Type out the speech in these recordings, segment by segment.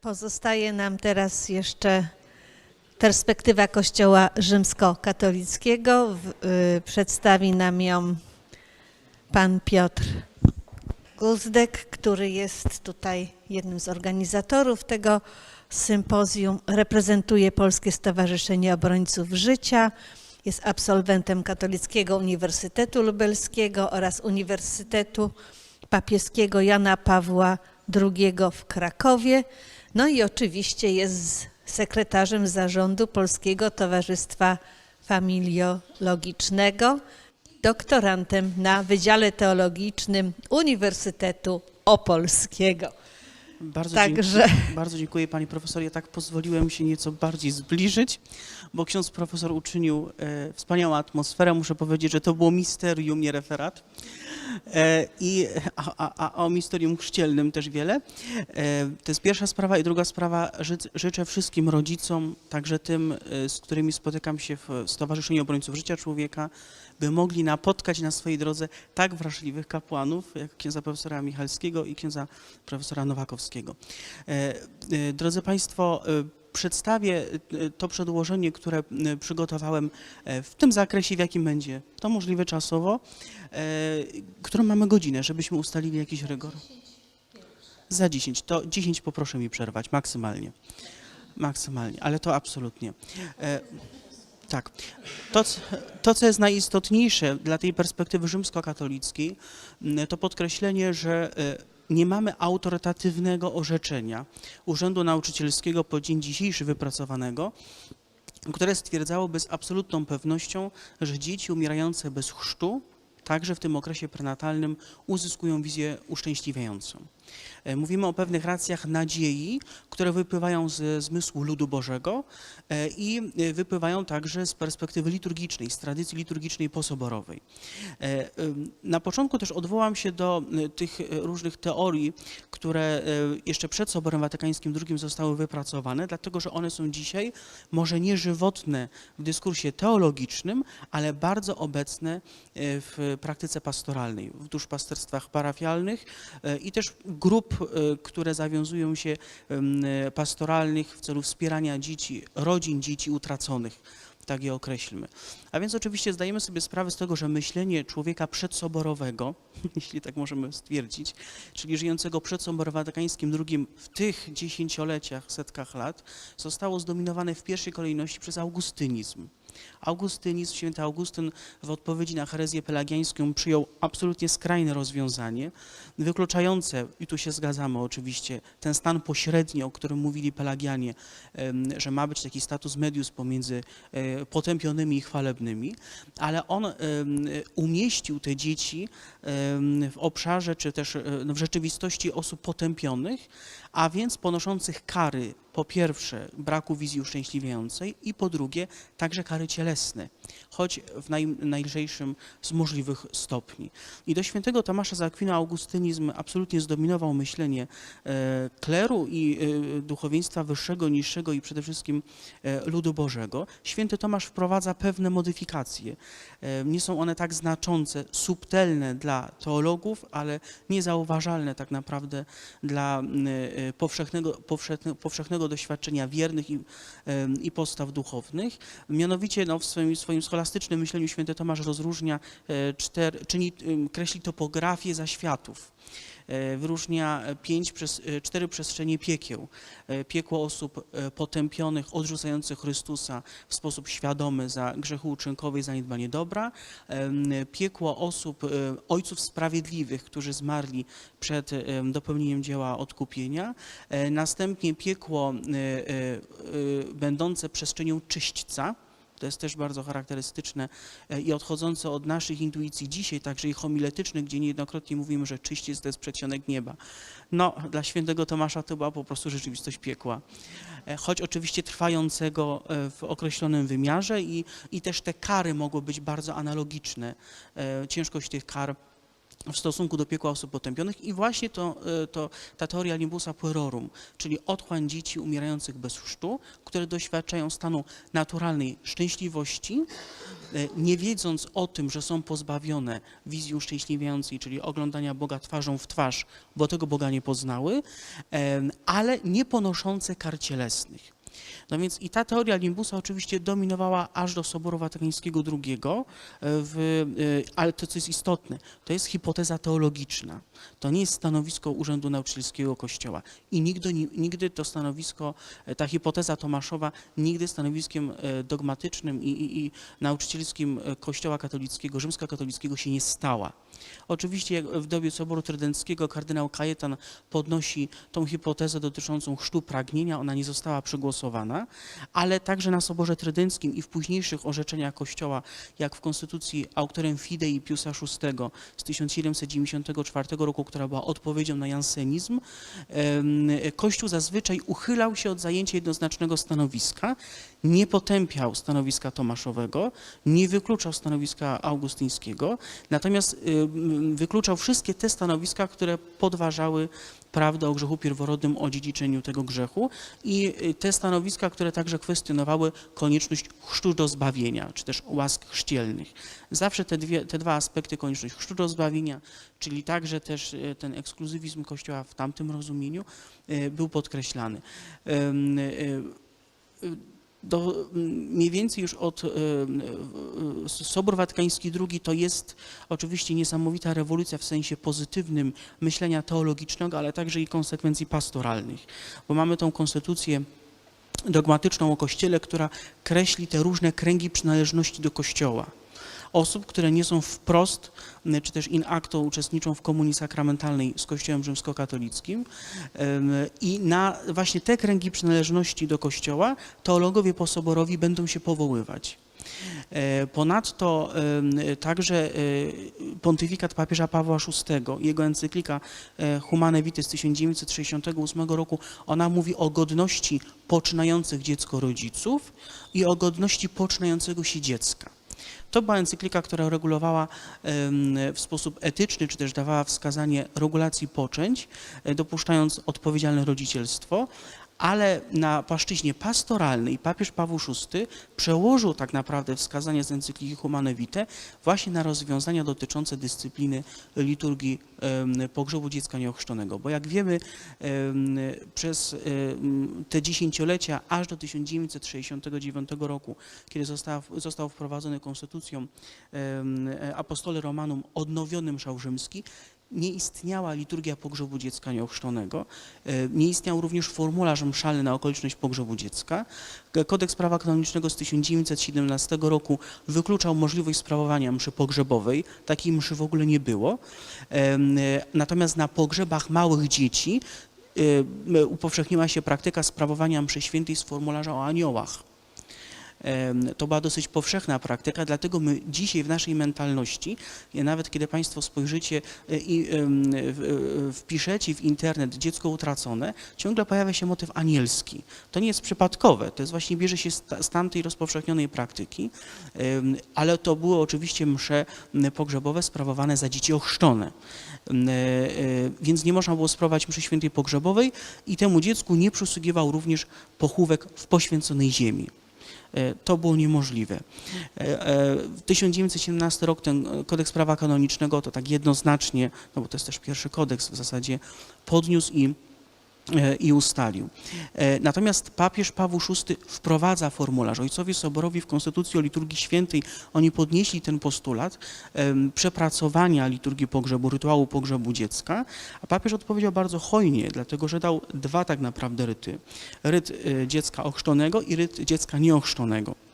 Pozostaje nam teraz jeszcze perspektywa Kościoła rzymskokatolickiego. Y, Przedstawi nam ją pan Piotr Guzdek, który jest tutaj jednym z organizatorów tego sympozjum. Reprezentuje Polskie Stowarzyszenie Obrońców Życia. Jest absolwentem Katolickiego Uniwersytetu Lubelskiego oraz Uniwersytetu Papieskiego Jana Pawła II w Krakowie. No i oczywiście jest sekretarzem zarządu Polskiego Towarzystwa Familiologicznego, doktorantem na Wydziale Teologicznym Uniwersytetu Opolskiego. Bardzo, Także- dziękuję, bardzo dziękuję pani profesor. Ja tak pozwoliłem się nieco bardziej zbliżyć, bo ksiądz profesor uczynił e, wspaniałą atmosferę. Muszę powiedzieć, że to było misterium, nie referat. E, I, a, a, a o misterium chrzcielnym też wiele. E, to jest pierwsza sprawa. I druga sprawa, ży, życzę wszystkim rodzicom, także tym, e, z którymi spotykam się w Stowarzyszeniu Obrońców Życia Człowieka, by mogli napotkać na swojej drodze tak wrażliwych kapłanów, jak księdza profesora Michalskiego i księdza profesora Nowakowskiego. E, e, Drodzy Państwo, e, przedstawię to przedłożenie, które przygotowałem w tym zakresie, w jakim będzie to możliwe czasowo, którą mamy godzinę, żebyśmy ustalili jakiś rygor. Za 10. To 10 poproszę mi przerwać, maksymalnie. Maksymalnie, ale to absolutnie. Tak. To, to, co jest najistotniejsze dla tej perspektywy rzymskokatolickiej, m, to podkreślenie, że e, nie mamy autorytatywnego orzeczenia Urzędu Nauczycielskiego po dzień dzisiejszy wypracowanego, które stwierdzałoby z absolutną pewnością, że dzieci umierające bez chrztu, także w tym okresie prenatalnym, uzyskują wizję uszczęśliwiającą. E, Mówimy o pewnych racjach nadziei, które wypływają z zmysłu ludu Bożego e, i e, wypływają także z perspektywy liturgicznej, z tradycji liturgicznej posoborowej. Na początku też odwołam się do tych różnych teorii, które jeszcze przed Soborem Watykańskim II zostały wypracowane, dlatego że one są dzisiaj może nieżywotne w dyskursie teologicznym, ale bardzo obecne w praktyce pastoralnej, w duszpasterstwach parafialnych i też grup, y, które zawiązują się y, pastoralnych w celu wspierania dzieci, rodzin dzieci utraconych tak je określmy. A więc oczywiście zdajemy sobie sprawę z tego, że myślenie człowieka przedsoborowego, jeśli tak możemy stwierdzić, czyli żyjącego przed Soborem Watykańskim II w tych dziesięcioleciach, setkach lat, zostało zdominowane w pierwszej kolejności przez augustynizm. Augustynizm, święty Augustyn w odpowiedzi na herezję pelagiańską przyjął absolutnie skrajne rozwiązanie, wykluczające, i tu się zgadzamy oczywiście, ten stan pośredni, o którym mówili pelagianie, że ma być taki status medius pomiędzy e, potępionymi i chwalebnymi, ale on umieścił te dzieci w obszarze, czy też e, no, w rzeczywistości osób potępionych, a więc ponoszących kary, po pierwsze braku wizji uszczęśliwiającej i po drugie także kary cielesne, choć w naj, najlżejszym z możliwych stopni. I do świętego Tomasza z Akwinu augustynizm absolutnie zdominował myślenie e, kleru i e, duchowieństwa wyższego, niższego i przede wszystkim e, ludu Bożego. Święty Tomasz wprowadza pewne modyfikacje. E, Nie są one tak znaczące, subtelne dla teologów, ale niezauważalne tak naprawdę dla m, e, powszechnego, powszechne, powszechnego doświadczenia wiernych i, i postaw duchownych. Mianowicie no, w swoim, swoim scholastycznym myśleniu święty Tomasz rozróżnia, e, czter, czyni, kreśli topografię zaświatów. E, Wyróżnia e, pięć przez, e, cztery przestrzenie piekieł. Piekło osób potępionych, odrzucających Chrystusa w sposób świadomy za grzechu uczynkowy i zaniedbanie dobra. Piekło osób, ojców sprawiedliwych, którzy zmarli przed em, dopełnieniem dzieła odkupienia. Następnie piekło będące przestrzenią czyśćca. To jest też bardzo charakterystyczne e, i odchodzące od naszych intuicji dzisiaj, także i homiletycznych, gdzie niejednokrotnie mówimy, że czyściec to jest przedsionek nieba. No, dla świętego Tomasza to była po prostu rzeczywistość piekła. E, Choć oczywiście trwającego e, w określonym wymiarze i, i też te kary mogły być bardzo analogiczne. Ciężkość tych kar w stosunku do piekła osób potępionych i właśnie to, e, to, ta teoria limbusa puerorum, czyli otchłań dzieci umierających bez chrztu, które doświadczają stanu naturalnej szczęśliwości, e, nie wiedząc o tym, że są pozbawione wizji uszczęśliwiającej, czyli oglądania Boga twarzą w twarz, bo tego Boga nie poznały, em, ale nie ponoszące kar cielesnych. No więc i ta teoria limbusa oczywiście dominowała aż do Soboru Watykańskiego II, e, w, e, ale to, co jest istotne, to jest hipoteza teologiczna. To nie jest stanowisko Urzędu Nauczycielskiego Kościoła. I nigdy, ni- nigdy to stanowisko, e, ta hipoteza Tomaszowa, nigdy stanowiskiem dogmatycznym i, i, i nauczycielskim Kościoła katolickiego, rzymskokatolickiego się nie stała. Oczywiście jak w dobie Soboru Trydenckiego kardynał Kajetan podnosi tą hipotezę dotyczącą chrztu pragnienia, ona nie została przegłosowana, ale także na Soborze Trydenckim i w późniejszych orzeczeniach Kościoła, jak w konstytucji autorem Fidei Piusa VI z 1794 roku, która była odpowiedzią na jansenizm, Kościół zazwyczaj uchylał się od zajęcia jednoznacznego stanowiska, nie potępiał stanowiska Tomaszowego, nie wykluczał stanowiska augustyńskiego, natomiast wykluczał wszystkie te stanowiska, które podważały prawdę o grzechu pierworodnym, o dziedziczeniu tego grzechu i y, te stanowiska, które także kwestionowały konieczność chrztu do zbawienia, czy też łask chrzcielnych. Zawsze te, dwie, te dwa aspekty, konieczność chrztu do zbawienia, czyli także też y, ten ekskluzywizm Kościoła w tamtym rozumieniu y, był podkreślany. Y, do, mniej więcej już od e, e, Sobór Watykański II to jest oczywiście niesamowita rewolucja w sensie pozytywnym myślenia teologicznego, ale także i konsekwencji pastoralnych, bo mamy tą konstytucję dogmatyczną o Kościele, która kreśli te różne kręgi przynależności do Kościoła. Osób, które nie są wprost, czy też in acto uczestniczą w komunii sakramentalnej z Kościołem rzymskokatolickim i na właśnie te kręgi przynależności do Kościoła teologowie posoborowi będą się powoływać. E, Ponadto także e, pontyfikat papieża Pawła VI, jego encyklika Humane Vitae z 1968 roku, ona mówi o godności poczynających dziecko rodziców i o godności poczynającego się dziecka. To była encyklika, która regulowała w sposób etyczny, czy też dawała wskazanie regulacji poczęć, e, dopuszczając odpowiedzialne rodzicielstwo, ale na płaszczyźnie pastoralnej papież Paweł VI przełożył tak naprawdę wskazania z encykliki Humane Vitae właśnie na rozwiązania dotyczące dyscypliny liturgii pogrzebu dziecka nieochrzczonego. Bo jak wiemy, em, przez te dziesięciolecia aż do 1969 roku, kiedy została, został wprowadzony konstytucją Apostole Romanum odnowiony mszał rzymski, nie istniała liturgia pogrzebu dziecka nieochrzczonego, e, nie istniał również formularz mszalny na okoliczność pogrzebu dziecka. Kodeks prawa kanonicznego z 1917 roku wykluczał możliwość sprawowania mszy pogrzebowej, takiej mszy w ogóle nie było. E, Natomiast na pogrzebach małych dzieci e, upowszechniła się praktyka sprawowania mszy świętej z formularza o aniołach. To była dosyć powszechna praktyka, dlatego my dzisiaj w naszej mentalności, nawet kiedy Państwo spojrzycie e, i e, wpiszecie w internet dziecko utracone, ciągle pojawia się motyw anielski. To nie jest przypadkowe, to jest właśnie bierze się z ta- z tamtej rozpowszechnionej praktyki, ale to były oczywiście msze pogrzebowe sprawowane za dzieci ochrzczone. E, Więc nie można było sprawować mszy świętej pogrzebowej i temu dziecku nie przysługiwał również pochówek w poświęconej ziemi. E, To było niemożliwe. E, e, W 1917 rok ten kodeks prawa kanonicznego to tak jednoznacznie, no bo to jest też pierwszy kodeks w zasadzie, podniósł i i ustalił. E, Natomiast papież Paweł VI wprowadza formularz. Ojcowie Soborowi w Konstytucji o liturgii świętej, oni podnieśli ten postulat przepracowania liturgii pogrzebu, rytuału pogrzebu dziecka, a papież odpowiedział bardzo hojnie, dlatego że dał dwa tak naprawdę ryty. Ryt e, dziecka ochrzczonego i ryt dziecka nieochrzczonego.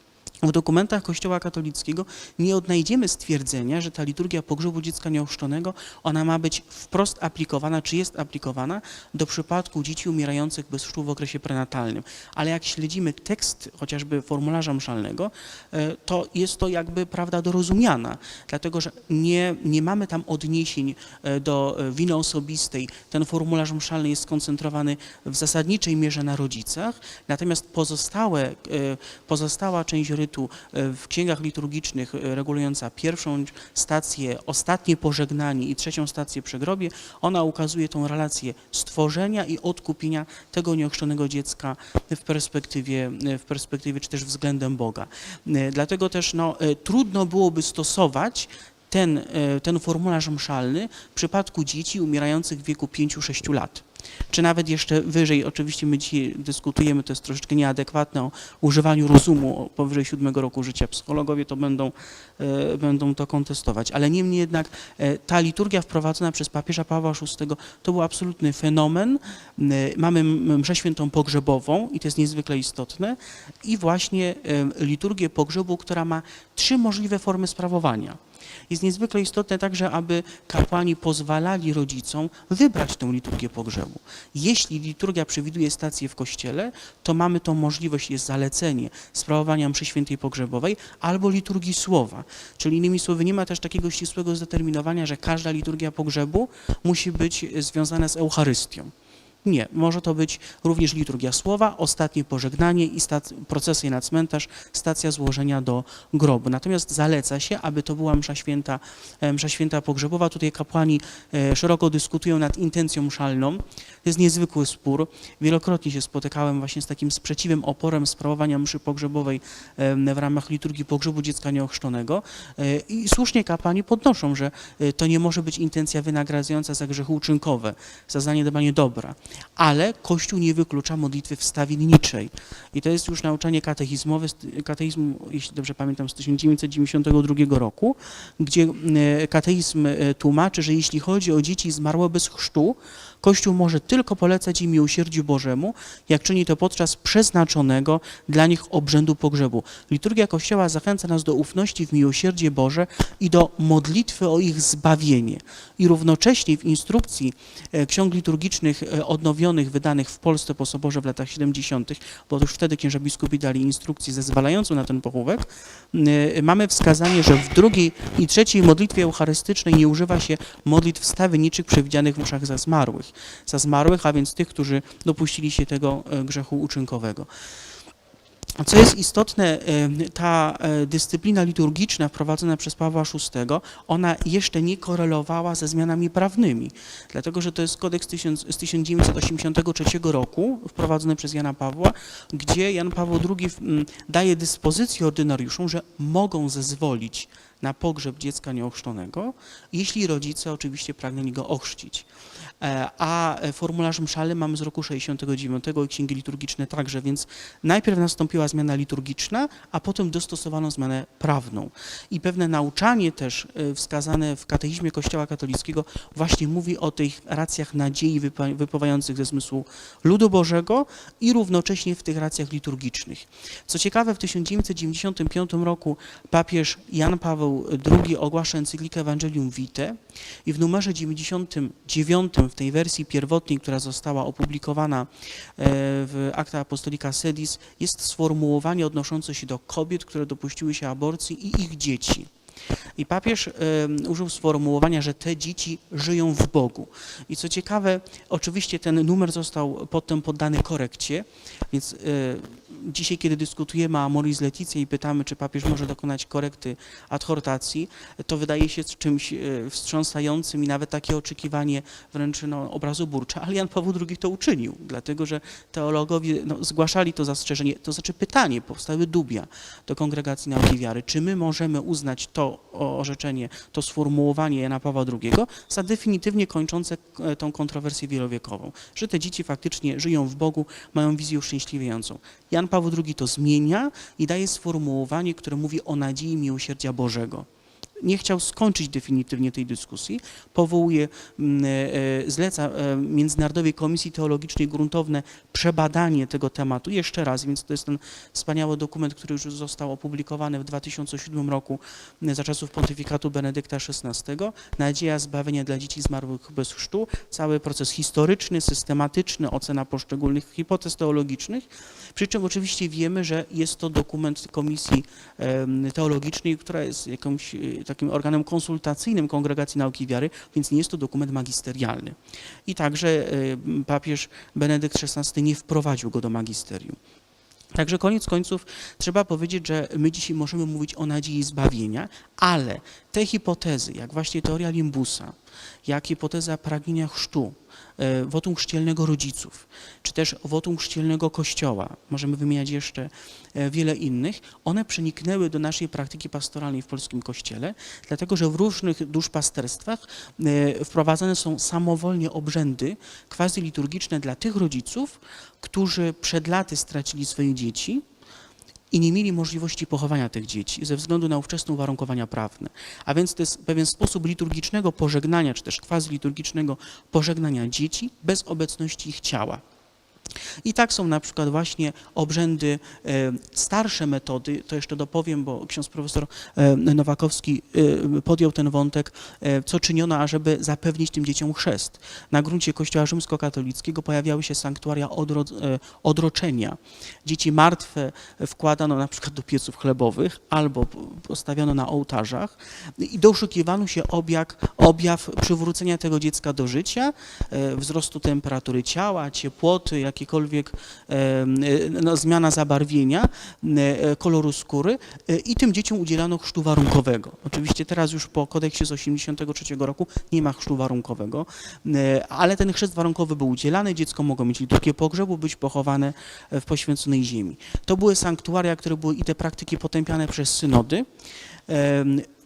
W dokumentach Kościoła katolickiego nie odnajdziemy stwierdzenia, że ta liturgia pogrzebu dziecka nieochrzczonego, ona ma być wprost aplikowana, czy jest aplikowana do przypadku dzieci umierających bez chrztu w okresie prenatalnym. Ale jak śledzimy tekst chociażby formularza mszalnego, e, to jest to jakby prawda dorozumiana, dlatego że nie, nie mamy tam odniesień e, do e, winy osobistej. Ten formularz mszalny jest skoncentrowany w zasadniczej mierze na rodzicach, natomiast pozostałe, pozostała część rytu e, w księgach liturgicznych e, regulująca pierwszą stację, ostatnie pożegnanie i trzecią stację przy grobie, ona ukazuje tą relację stworzenia i odkupienia tego nieochrzczonego dziecka w perspektywie, w perspektywie czy też względem Boga. E, Dlatego też no, e, trudno byłoby stosować ten, e, ten formularz mszalny w przypadku dzieci umierających w wieku 5-6 lat. Czy nawet jeszcze wyżej, oczywiście my dzisiaj dyskutujemy, to jest troszeczkę nieadekwatne o używaniu rozumu powyżej siódmego roku życia. Psychologowie to będą, e, będą to kontestować. Ale niemniej jednak e, ta liturgia wprowadzona przez papieża Pawła VI to był absolutny fenomen. Mamy mszę świętą pogrzebową i to jest niezwykle istotne i właśnie liturgię pogrzebu, która ma trzy możliwe formy sprawowania. Jest niezwykle istotne także, aby kapłani pozwalali rodzicom wybrać tę liturgię pogrzebu. Jeśli liturgia przewiduje stację w kościele, to mamy tą możliwość, jest zalecenie sprawowania mszy świętej pogrzebowej albo liturgii słowa. Czyli innymi słowy, nie ma też takiego ścisłego zdeterminowania, że każda liturgia pogrzebu musi być związana z Eucharystią. Nie, może to być również liturgia słowa, ostatnie pożegnanie i procesja na cmentarz, stacja złożenia do grobu. Natomiast zaleca się, aby to była msza święta, e, msza święta pogrzebowa. Tutaj kapłani e, szeroko dyskutują nad intencją mszalną. To jest niezwykły spór. Wielokrotnie się spotykałem właśnie z takim sprzeciwem, oporem sprawowania mszy pogrzebowej w ramach liturgii pogrzebu dziecka nieochrzczonego. E, I słusznie kapłani podnoszą, że to nie może być intencja wynagradzająca za grzechy uczynkowe, za zaniedbanie dobra ale Kościół nie wyklucza modlitwy wstawienniczej. I to jest już nauczanie katechizmowe, katechizmu, jeśli dobrze pamiętam, z 1992 roku, gdzie e, katechizm e, tłumaczy, że jeśli chodzi o dzieci zmarłe bez chrztu, Kościół może tylko polecać im miłosierdziu Bożemu, jak czyni to podczas przeznaczonego dla nich obrzędu pogrzebu. Liturgia Kościoła zachęca nas do ufności w miłosierdzie Boże i do modlitwy o ich zbawienie. I równocześnie w instrukcji e, ksiąg liturgicznych e, odnowionych, wydanych w Polsce po Soborze w latach 70., bo już wtedy księża biskupi dali instrukcję zezwalającą na ten pochówek, e, mamy wskazanie, że w drugiej i trzeciej modlitwie eucharystycznej nie używa się modlitw stawienniczych przewidzianych w mszach za zmarłych. Za zmarłych, a więc tych, którzy dopuścili się tego e, grzechu uczynkowego. Co jest istotne, e, ta e, dyscyplina liturgiczna wprowadzona przez Pawła VI, ona jeszcze nie korelowała ze zmianami prawnymi, dlatego że to jest kodeks z 1983 roku, wprowadzony przez Jana Pawła, gdzie Jan Paweł II mm, daje dyspozycję ordynariuszom, że mogą zezwolić na pogrzeb dziecka nieochrzczonego, jeśli rodzice oczywiście pragnęli go ochrzcić. E, A formularz mszalny mamy z roku 69 i księgi liturgiczne także, więc najpierw nastąpiła zmiana liturgiczna, a potem dostosowano zmianę prawną. I pewne nauczanie też e, wskazane w katechizmie Kościoła katolickiego właśnie mówi o tych racjach nadziei wypływających ze zmysłu ludu Bożego i równocześnie w tych racjach liturgicznych. Co ciekawe, w 1995 roku papież Jan Paweł II ogłasza encyklikę Evangelium Vitae i w numerze 99 w tej wersji pierwotnej, która została opublikowana e, w Acta Apostolica Sedis, jest sformułowanie odnoszące się do kobiet, które dopuściły się aborcji i ich dzieci. I papież e, użył sformułowania, że te dzieci żyją w Bogu. I co ciekawe, oczywiście ten numer został potem poddany korekcie, więc e, dzisiaj, kiedy dyskutujemy o Amoris Laetitia i pytamy, czy papież może dokonać korekty adhortacji, to wydaje się czymś e, wstrząsającym i nawet takie oczekiwanie wręcz no, obrazoburcze, ale Jan Paweł II to uczynił, dlatego że teologowie no, zgłaszali to zastrzeżenie, to znaczy pytanie, powstały dubia do Kongregacji Nauki Wiary, czy my możemy uznać to orzeczenie, to sformułowanie Jana Pawła II za definitywnie kończące e, tą kontrowersję wielowiekową, że te dzieci faktycznie żyją w Bogu, mają wizję uszczęśliwiającą. Jan Paweł II to zmienia i daje sformułowanie, które mówi o nadziei miłosierdzia Bożego. Nie chciał skończyć definitywnie tej dyskusji, powołuje, mm, e, e, zleca e, Międzynarodowej Komisji Teologicznej gruntowne przebadanie tego tematu jeszcze raz, więc to jest ten wspaniały dokument, który już został opublikowany w 2007 roku m, za czasów pontyfikatu Benedykta XVI. Nadzieja zbawienia dla dzieci zmarłych bez chrztu. Cały proces historyczny, systematyczny, ocena poszczególnych hipotez teologicznych. Przy czym oczywiście wiemy, że jest to dokument Komisji Teologicznej, która jest jakimś e, takim organem konsultacyjnym Kongregacji Nauki Wiary, więc nie jest to dokument magisterialny. I także e, papież Benedykt XVI nie wprowadził go do magisterium. Także koniec końców trzeba powiedzieć, że my dzisiaj możemy mówić o nadziei zbawienia, ale te hipotezy, jak właśnie teoria limbusa, jak hipoteza pragnienia chrztu, wotum chrzcielnego rodziców, czy też wotum chrzcielnego kościoła, możemy wymieniać jeszcze e, wiele innych, one przeniknęły do naszej praktyki pastoralnej w polskim kościele, dlatego że w różnych duszpasterstwach e, wprowadzane są samowolnie obrzędy quasi-liturgiczne dla tych rodziców, którzy przed laty stracili swoje dzieci i nie mieli możliwości pochowania tych dzieci ze względu na ówczesne uwarunkowania prawne. A więc to jest pewien sposób liturgicznego pożegnania, czy też quasi-liturgicznego pożegnania dzieci bez obecności ich ciała. I tak są na przykład właśnie obrzędy, e, starsze metody, to jeszcze dopowiem, bo ksiądz profesor e, Nowakowski e, podjął ten wątek, co czyniono, ażeby zapewnić tym dzieciom chrzest. Na gruncie kościoła rzymskokatolickiego pojawiały się sanktuaria odro, odroczenia. Dzieci martwe wkładano na przykład do pieców chlebowych albo postawiono na ołtarzach i doszukiwano się objaw, objaw przywrócenia tego dziecka do życia, wzrostu temperatury ciała, ciepłoty, jakiekolwiek e, e, no, zmiana zabarwienia, e, koloru skóry e, i tym dzieciom udzielano chrztu warunkowego. Oczywiście teraz już po kodeksie z 83 roku nie ma chrztu warunkowego, e, ale ten chrzest warunkowy był udzielany, dziecko mogło mieć liturgię pogrzebu, być pochowane w poświęconej ziemi. To były sanktuaria, które były i te praktyki potępiane przez synody.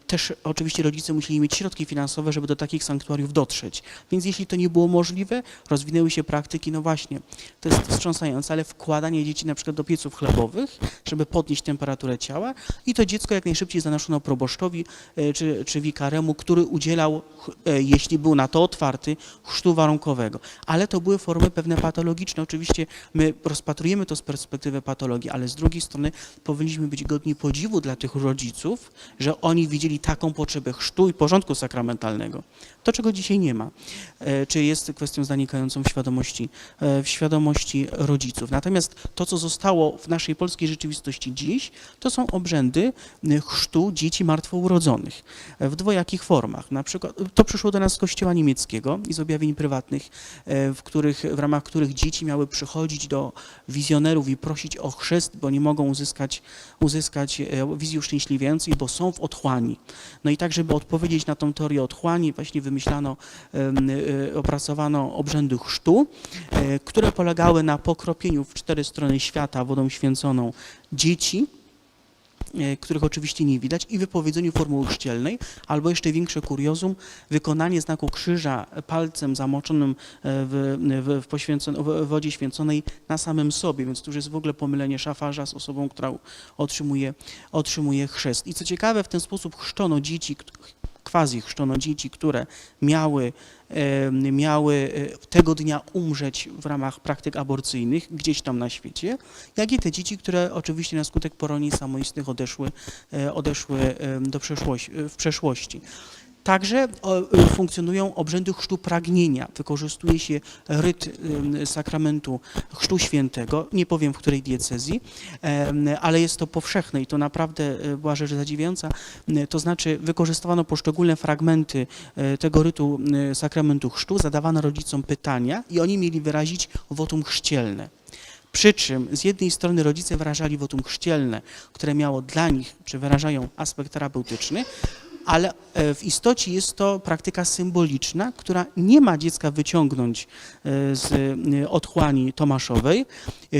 Też oczywiście rodzice musieli mieć środki finansowe, żeby do takich sanktuariów dotrzeć. Więc jeśli to nie było możliwe, rozwinęły się praktyki, no właśnie, to jest wstrząsające, ale wkładanie dzieci na przykład do pieców chlebowych, żeby podnieść temperaturę ciała i to dziecko jak najszybciej zanoszono proboszczowi e, czy, czy wikaremu, który udzielał, e, jeśli był na to otwarty, chrztu warunkowego. Ale to były formy pewne patologiczne. Oczywiście my rozpatrujemy to z perspektywy patologii, ale z drugiej strony powinniśmy być godni podziwu dla tych rodziców, że oni widzieli taką potrzebę chrztu i porządku sakramentalnego. To, czego dzisiaj nie ma, e, czy jest kwestią zanikającą w świadomości, e, w świadomości rodziców. Natomiast to, co zostało w naszej polskiej rzeczywistości dziś, to są obrzędy chrztu dzieci martwourodzonych e, w dwojakich formach. Na przykład to przyszło do nas z kościoła niemieckiego i z objawień prywatnych, w, których, w ramach których dzieci miały przychodzić do wizjonerów i prosić o chrzest, bo nie mogą uzyskać, uzyskać wizji uszczęśliwiającej, bo są w otchłani. No i tak, żeby odpowiedzieć na tą teorię otchłani, właśnie wymyślano, em, e, opracowano obrzędy chrztu, e, które polegały na pokropieniu w cztery strony świata wodą święconą dzieci, których oczywiście nie widać, i wypowiedzeniu formuły chrzcielnej, albo jeszcze większe kuriozum, wykonanie znaku krzyża palcem zamoczonym e, w, w, w wodzie święconej na samym sobie, więc tu już jest w ogóle pomylenie szafarza z osobą, która otrzymuje, otrzymuje chrzest. I co ciekawe, w ten sposób chrzczono dzieci, quasi chrzczono dzieci, które miały, miały e, tego dnia umrzeć w ramach praktyk aborcyjnych gdzieś tam na świecie, jak i te dzieci, które oczywiście na skutek poronień samoistnych odeszły, e, odeszły do przeszłości, w przeszłości. Także o, e, funkcjonują obrzędy chrztu pragnienia. Wykorzystuje się ryt sakramentu chrztu świętego, nie powiem w której diecezji, ale jest to powszechne i to naprawdę e, była rzecz zadziwiająca. To znaczy wykorzystywano poszczególne fragmenty e, tego rytu e, sakramentu chrztu, zadawano rodzicom pytania i oni mieli wyrazić wotum chrzcielne. Przy czym z jednej strony rodzice wyrażali wotum chrzcielne, które miało dla nich, czy wyrażają aspekt terapeutyczny, ale e, w istocie jest to praktyka symboliczna, która nie ma dziecka wyciągnąć e, z e, otchłani tomaszowej,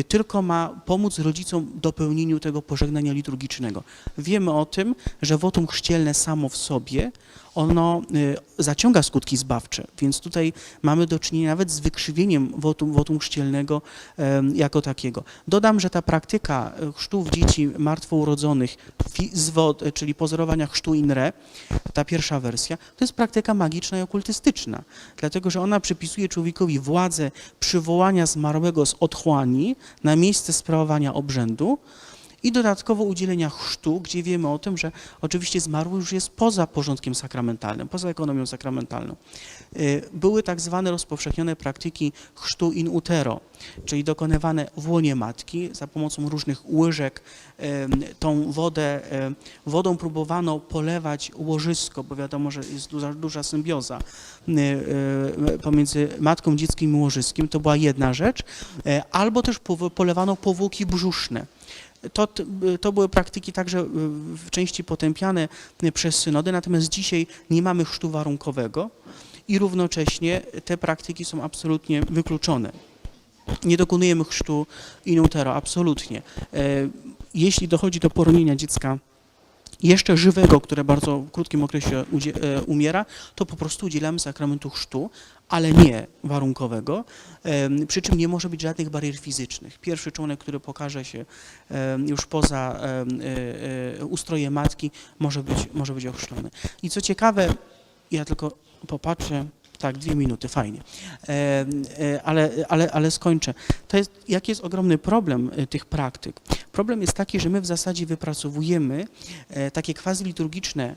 tylko ma pomóc rodzicom dopełnieniu tego pożegnania liturgicznego. Wiemy o tym, że wotum chrzcielne samo w sobie ono zaciąga skutki zbawcze, więc tutaj mamy do czynienia nawet z wykrzywieniem wotum, wotum chrzcielnego jako takiego. Dodam, że ta praktyka e, chrztów dzieci martwo urodzonych, fi- z wod, e, czyli pozorowania chrztu in re, ta pierwsza wersja, to jest praktyka magiczna i okultystyczna, dlatego że ona przypisuje człowiekowi władzę przywołania zmarłego z otchłani na miejsce sprawowania obrzędu, i dodatkowo udzielenia chrztu, gdzie wiemy o tym, że oczywiście zmarły już jest poza porządkiem sakramentalnym, poza ekonomią sakramentalną. Y, Były tak zwane rozpowszechnione praktyki chrztu in utero, czyli dokonywane w łonie matki za pomocą różnych łyżek. Tą wodę, wodą próbowano polewać łożysko, bo wiadomo, że jest duża, duża symbioza y, y, pomiędzy matką dzieckiem i łożyskiem. To była jedna rzecz. E, Albo też polewano powłoki brzuszne. To, to były praktyki także y, w części potępiane y, przez synody, natomiast dzisiaj nie mamy chrztu warunkowego i równocześnie te praktyki są absolutnie wykluczone. Nie dokonujemy chrztu in utero, absolutnie. E, Jeśli dochodzi do poronienia dziecka jeszcze żywego, które bardzo w krótkim okresie e, umiera, to po prostu udzielamy sakramentu chrztu, ale nie warunkowego, przy czym nie może być żadnych barier fizycznych. Pierwszy członek, który pokaże się już poza e, e, ustrojem matki, może być, może być ochrzczony. I co ciekawe, ja tylko popatrzę, tak, dwie minuty, fajnie, Em, e, ale, ale, ale skończę. To jest, jaki jest ogromny problem e, tych praktyk? Problem jest taki, że my w zasadzie wypracowujemy e, takie quasi-liturgiczne e,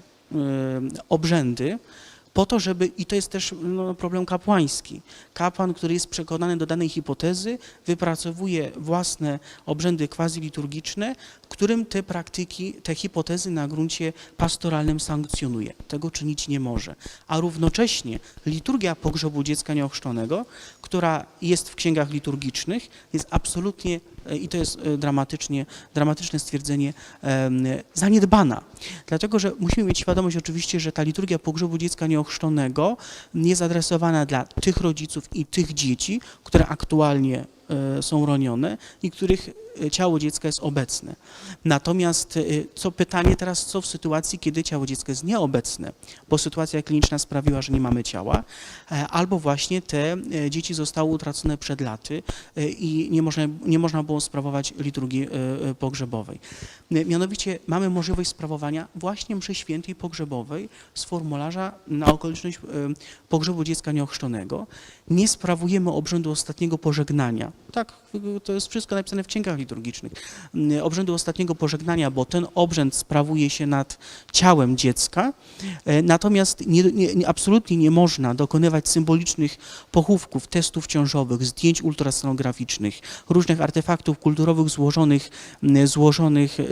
obrzędy po to, żeby, i to jest też no, problem kapłański. Kapłan, który jest przekonany do danej hipotezy, wypracowuje własne obrzędy quasi-liturgiczne, którym te praktyki, te hipotezy na gruncie pastoralnym sankcjonuje. Tego czynić nie może. A równocześnie liturgia pogrzebu dziecka nieochrzczonego, która jest w księgach liturgicznych, jest absolutnie, e, i to jest e, dramatycznie, dramatyczne stwierdzenie, zaniedbana. Dlatego, że musimy mieć świadomość oczywiście, że ta liturgia pogrzebu dziecka nieochrzczonego jest adresowana dla tych rodziców i tych dzieci, które aktualnie e, są ronione i których ciało dziecka jest obecne. Natomiast e, co pytanie teraz, co w sytuacji, kiedy ciało dziecka jest nieobecne, bo sytuacja kliniczna sprawiła, że nie mamy ciała, e, albo właśnie te e, dzieci zostały utracone przed laty e, i nie można, nie można było sprawować liturgii pogrzebowej. Mianowicie mamy możliwość sprawowania właśnie mszy świętej pogrzebowej z formularza na okoliczność pogrzebu dziecka nieochrzczonego. Nie sprawujemy obrzędu ostatniego pożegnania. Tak, y, to jest wszystko napisane w księgach. Y, Obrzędu ostatniego pożegnania, bo ten obrzęd sprawuje się nad ciałem dziecka, e, natomiast nie, nie, nie, absolutnie nie można dokonywać symbolicznych pochówków, testów ciążowych, zdjęć ultrasonograficznych, różnych artefaktów kulturowych złożonych, m, złożonych e,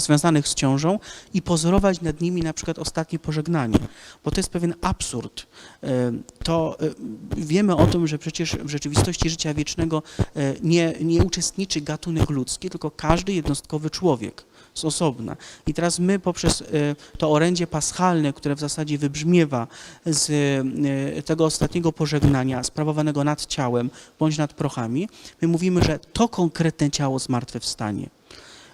związanych z ciążą i pozorować nad nimi na przykład ostatnie pożegnanie, bo to jest pewien absurd. E, To wiemy o tym, że przecież w rzeczywistości życia wiecznego nie, nie uczestniczy gatunek tylko każdy jednostkowy człowiek z osobna. I teraz my poprzez e, to orędzie paschalne, które w zasadzie wybrzmiewa z e, tego ostatniego pożegnania sprawowanego nad ciałem bądź nad prochami, my mówimy, że to konkretne ciało zmartwychwstanie.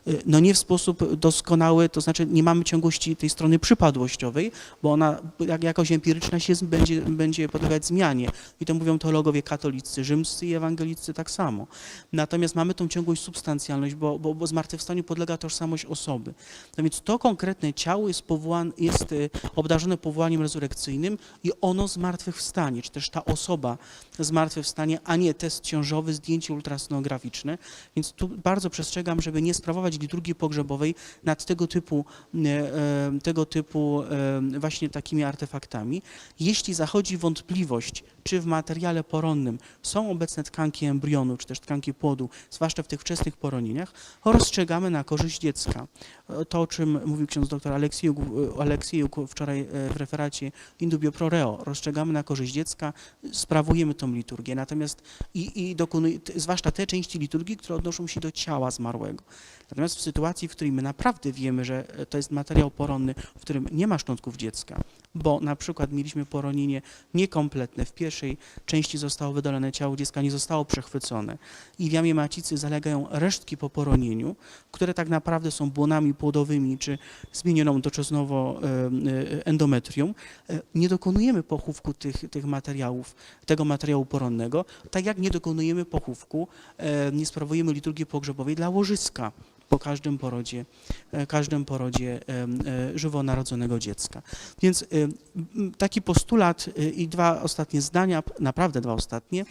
Y, No nie w sposób doskonały, to znaczy nie mamy ciągłości tej strony przypadłościowej, bo ona jak, jakoś empiryczna się będzie, będzie podlegać zmianie. I to mówią teologowie katolicy, rzymscy i ewangelicy tak samo. Natomiast mamy tą ciągłość substancjalność, bo, bo, bo zmartwychwstaniu podlega tożsamość osoby. No więc to konkretne ciało jest, powołane, jest y, obdarzone powołaniem rezurekcyjnym i ono zmartwychwstanie, czy też ta osoba zmartwychwstanie, a nie test ciążowy, zdjęcie ultrasonograficzne. Więc tu bardzo przestrzegam, żeby nie sprawować liturgii pogrzebowej nad tego typu, e, e, tego typu e, właśnie takimi artefaktami. Jeśli zachodzi wątpliwość, czy w materiale poronnym są obecne tkanki embrionu, czy też tkanki płodu, zwłaszcza w tych wczesnych poronieniach, rozstrzegamy na korzyść dziecka. To, o czym mówił ksiądz dr Aleksijuk, Aleksijuk wczoraj w referacie Indubio pro reo, rozstrzegamy na korzyść dziecka, sprawujemy tą liturgię. Natomiast i, i zwłaszcza te części liturgii, które odnoszą się do ciała zmarłego. Natomiast w sytuacji, w której my naprawdę wiemy, że e, to jest materiał poronny, w którym nie ma szczątków dziecka, bo na przykład mieliśmy poronienie niekompletne, w pierwszej części zostało wydalone ciało dziecka, nie zostało przechwycone. I w jamie macicy zalegają resztki po poronieniu, które tak naprawdę są błonami płodowymi czy zmienioną doczesnowo e, e, endometrium, nie dokonujemy pochówku tych, tych materiałów, tego materiału poronnego, tak jak nie dokonujemy pochówku, nie sprawujemy liturgii pogrzebowej dla łożyska po każdym porodzie, e, każdym porodzie e, żywonarodzonego dziecka. Więc taki postulat e, i dwa ostatnie zdania, naprawdę dwa ostatnie.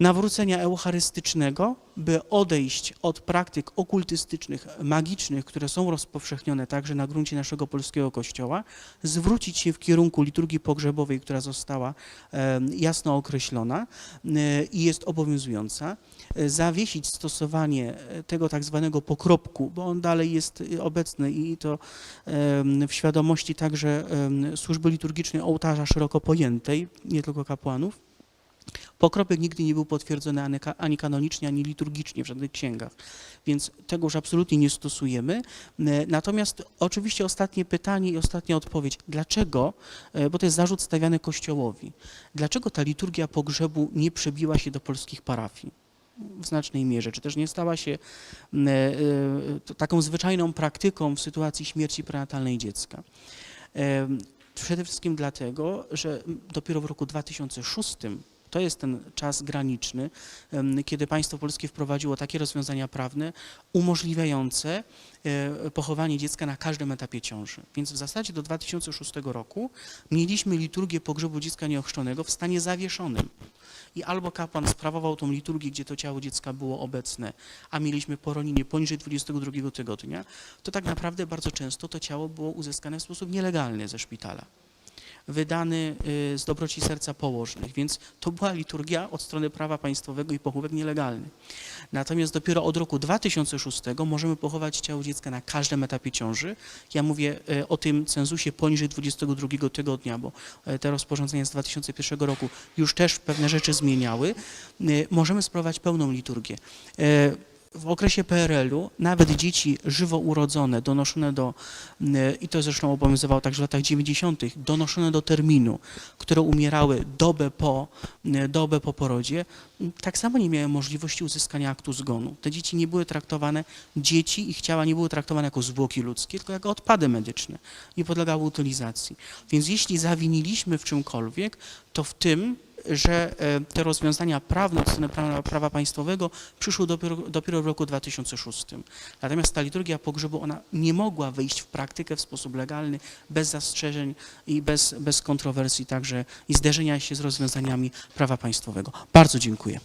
Nawrócenia eucharystycznego, by odejść od praktyk okultystycznych, magicznych, które są rozpowszechnione także na gruncie naszego polskiego kościoła, zwrócić się w kierunku liturgii pogrzebowej, która została e, jasno określona e, i jest obowiązująca, e, zawiesić stosowanie tego tak zwanego pokropku, bo on dalej jest obecny i to w świadomości także służby liturgicznej ołtarza szeroko pojętej, nie tylko kapłanów. Pokropek nigdy nie był potwierdzony ani, ka- ani kanonicznie, ani liturgicznie w żadnych księgach, więc tego już absolutnie nie stosujemy. E, Natomiast oczywiście ostatnie pytanie i ostatnia odpowiedź. Dlaczego, e, bo to jest zarzut stawiany Kościołowi, dlaczego ta liturgia pogrzebu nie przebiła się do polskich parafii? W znacznej mierze, czy też nie stała się e, taką zwyczajną praktyką w sytuacji śmierci prenatalnej dziecka? Przede wszystkim dlatego, że dopiero w roku 2006 to jest ten czas graniczny, kiedy państwo polskie wprowadziło takie rozwiązania prawne umożliwiające e, pochowanie dziecka na każdym etapie ciąży. Więc w zasadzie do 2006 roku mieliśmy liturgię pogrzebu dziecka nieochrzczonego w stanie zawieszonym. I albo kapłan sprawował tą liturgię, gdzie to ciało dziecka było obecne, a mieliśmy poronienie poniżej 22 tygodnia, to tak naprawdę bardzo często to ciało było uzyskane w sposób nielegalny ze szpitala wydany y, z dobroci serca położnych, więc to była liturgia od strony prawa państwowego i pochówek nielegalny. Natomiast dopiero od roku 2006 możemy pochować ciało dziecka na każdym etapie ciąży. Ja mówię y, o tym cenzusie poniżej 22 tygodnia, bo y, te rozporządzenia z 2001 roku już też pewne rzeczy zmieniały. Możemy sprawować pełną liturgię. W okresie PRL-u nawet dzieci żywo urodzone, donoszone do, y, i to zresztą obowiązywało także w latach 90., donoszone do terminu, które umierały dobę po, y, dobę po porodzie, y, tak samo nie miały możliwości uzyskania aktu zgonu. Te dzieci nie były traktowane, dzieci, ich ciała nie były traktowane jako zwłoki ludzkie, tylko jako odpady medyczne i podlegały utylizacji. Więc jeśli zawiniliśmy w czymkolwiek, to w tym, że e, te rozwiązania prawne od strony prawa, prawa państwowego przyszły dopiero, dopiero w roku 2006. Natomiast ta liturgia pogrzebu, ona nie mogła wejść w praktykę w sposób legalny, bez zastrzeżeń i bez, bez kontrowersji także i zderzenia się z rozwiązaniami prawa państwowego. Bardzo dziękuję.